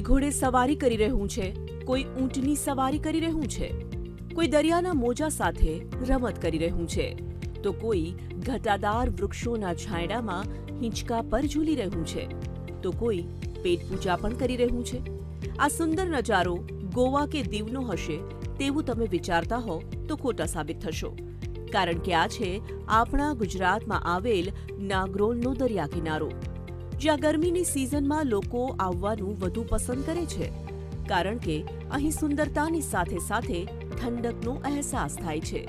કોઈ ઘોડે સવારી કરી રહ્યું છે, કોઈ ઊંટની સવારી કરી રહ્યું છે, કોઈ દરિયાના મોજા સાથે રમત કરી રહ્યું છે, તો કોઈ ઘટાદાર વૃક્ષોના છાંયડામાં હિંચકા પર ઝૂલી રહ્યું છે, તો કોઈ પેટ પૂજા પણ કરી રહ્યું છે. આ સુંદર નજારો ગોવા કે દીવનો હશે તેવું તમે વિચારતા હો તો ખોટા સાબિત થશો, કારણ કે આ છે આપણા ગુજરાતમાં આવેલ નાગરોલનો દરિયા કિનારો જ્યાં ગરમીની સિઝનમાં લોકો આવવાનું વધુ પસંદ કરે છે, કારણ કે અહીં સુંદરતાની સાથે સાથે ઠંડકનો અહેસાસ થાય છે.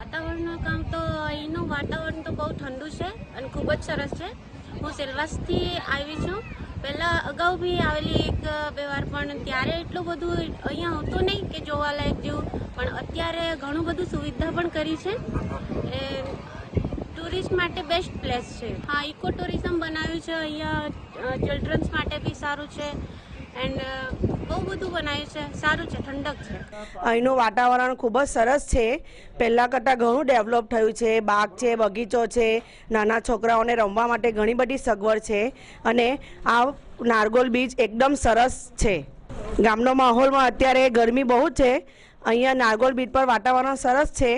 વાતાવરણનું કામ તો અહીંનું વાતાવરણ તો બહુ ઠંડુ છે અને ખૂબ જ સરસ છે. હું સેલવાસથી આવી છું. પહેલાં અગાઉ બી આવેલી એક બે વાર પણ ત્યારે એટલું બધું અહીંયા હતું નહીં કે જોવાલાયક જેવું. પણ અત્યારે ઘણું બધું સુવિધા પણ કરી છે. એ ટુરિસ્ટ માટે બેસ્ટ પ્લેસ છે. હા ઇકો ટુરિઝમ બનાવ્યું છે. અહીંયા ચિલ્ડ્રન્સ માટે બી સારું છે. એન્ડ બહુ બધું બનાવ્યું છે. સારું છે, ઠંડક છે. અહીંનું વાતાવરણ ખૂબ જ સરસ છે. પહેલાં કરતાં ઘણું ડેવલપ થયું છે. બાગ છે, બગીચો છે. નાના છોકરાઓને રમવા માટે ઘણી બધી સગવડ છે. અને આ નારગોલ બીચ એકદમ સરસ છે. ગામનો માહોલમાં અત્યારે ગરમી બહુ છે. અહીંયા નારગોલ બીચ પર વાતાવરણ સરસ છે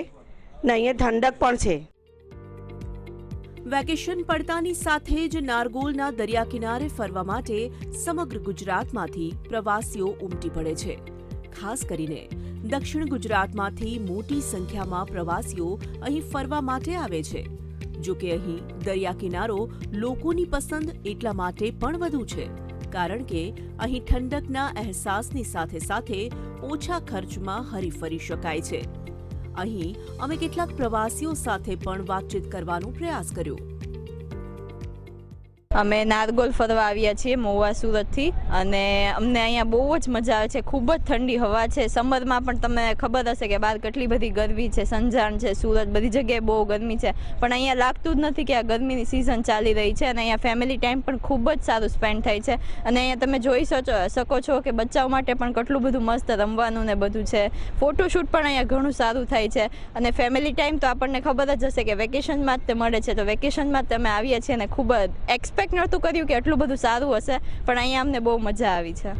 ને અહીંયા ઠંડક પણ છે. વેકેશન પડતાની સાથે જ નારગોલના દરિયા કિનારે ફરવા માટે સમગ્ર ગુજરાતમાંથી પ્રવાસીઓ ઉમટી પડે છે. ખાસ કરીને દક્ષિણ ગુજરાતમાંથી મોટી સંખ્યામાં પ્રવાસીઓ અહીં ફરવા માટે આવે છે. જો કે અહીં દરિયા કિનારો લોકોની પસંદ એટલા માટે પણ વધુ છે, કારણ કે અહીં ઠંડકના અહેસાસની સાથે સાથે ઓછા ખર્ચમાં હરીફરી શકાય છે. અહીં અમે કેટલાક પ્રવાસીઓ સાથે પણ વાતચીત કરવાનો પ્રયાસ કર્યો. અમે નારગોલ ફરવા આવ્યા છીએ મહુવા સુરતથી અને અમને અહીંયા બહુ જ મજા આવે છે. ખૂબ જ ઠંડી હવા છે. સમરમાં પણ તમને ખબર હશે કે બહાર કેટલી બધી ગરમી છે, સંજાણ છે, સુરત બધી જગ્યાએ બહુ ગરમી છે. પણ અહીંયા લાગતું જ નથી કે આ ગરમીની સિઝન ચાલી રહી છે અને અહીંયા ફેમિલી ટાઈમ પણ ખૂબ જ સારું સ્પેન્ડ થાય છે. અને અહીંયા તમે જોઈ શકો છો કે બચ્ચાઓ માટે પણ કેટલું બધું મસ્ત રમવાનું ને બધું છે. ફોટોશૂટ પણ અહીંયા ઘણું સારું થાય છે. અને ફેમિલી ટાઈમ તો આપણને ખબર જ હશે કે વેકેશનમાં જ તે મળે છે. તો વેકેશનમાં જ તમે આવીએ છીએ અને ખૂબ જ એક્સપેક્ટ નહોતું કર્યું કે એટલું બધું સારું હશે પણ અહીંયા અમને બહુ મજા આવી છે.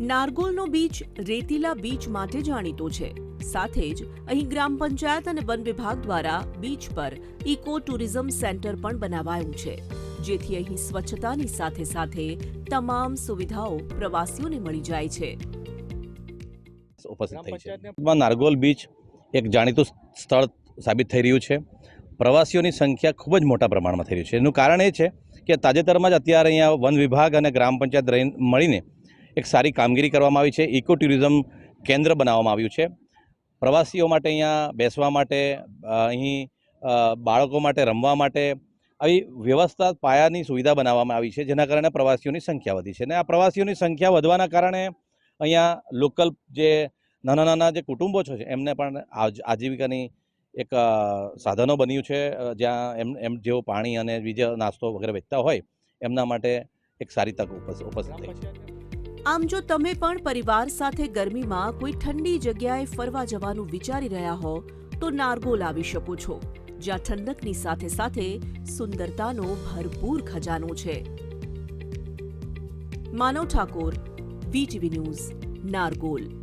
નારગોલનો બીચ રેતીલા બીચ માટે જાણીતો છે. સાથે જ અહીં ગ્રામ પંચાયત અને વન વિભાગ દ્વારા બીચ પર ઇકો ટુરિઝમ સેન્ટર પણ બનાવાયું છે જેથી અહીં સ્વચ્છતાની સાથે સાથે તમામ સુવિધાઓ પ્રવાસીઓને મળી જાય છે. ઉપસ્થિત થઈ છે. નારગોલ બીચ એક જાણીતું સ્થળ સાબિત થઈ રહ્યું છે. પ્રવાસીઓની સંખ્યા ખૂબ જ મોટા પ્રમાણમાં થઈ રહી છે. એનું કારણ એ છે કે તાજેતરમાં જ અત્યારે અહીંયા વન વિભાગ અને ગ્રામ પંચાયત મળીને એક સારી કામગીરી કરવામાં આવી છે. ઇકો ટુરિઝમ કેન્દ્ર બનાવવામાં આવ્યું છે. પ્રવાસીઓ માટે અહીંયા બેસવા માટે અહીં બાળકો માટે, રમવા માટે આવી વ્યવસ્થા પાયાની સુવિધા બનાવવામાં આવી છે, જેના કારણે પ્રવાસીઓની સંખ્યા વધી છે. અને આ પ્રવાસીઓની સંખ્યા વધવાના કારણે અહીંયા લોકલ જે નાના નાના જે કુટુંબો છે, એમને પણ આજ- આજીવિકાની એક સાધનો બન્યું છે જ્યાં એમ એમ જેઓ પાણી અને બીજા નાસ્તો વગેરે વેચતા હોય, એમના માટે એક સારી તક ઉપસ- ઉપસ્થિત થઈ આમ જો તમે પણ પરિવાર સાથે ગરમીમાં કોઈ ઠંડી જગ્યાએ ફરવા જવાનું વિચારી રહ્યા હો, તો નારગોલ આવી શકો છો, જ્યાં ઠંડકની સાથે સાથે સુંદરતાનો ભરપૂર ખજાનો છે. Manav Thakor VTV news, Nargol.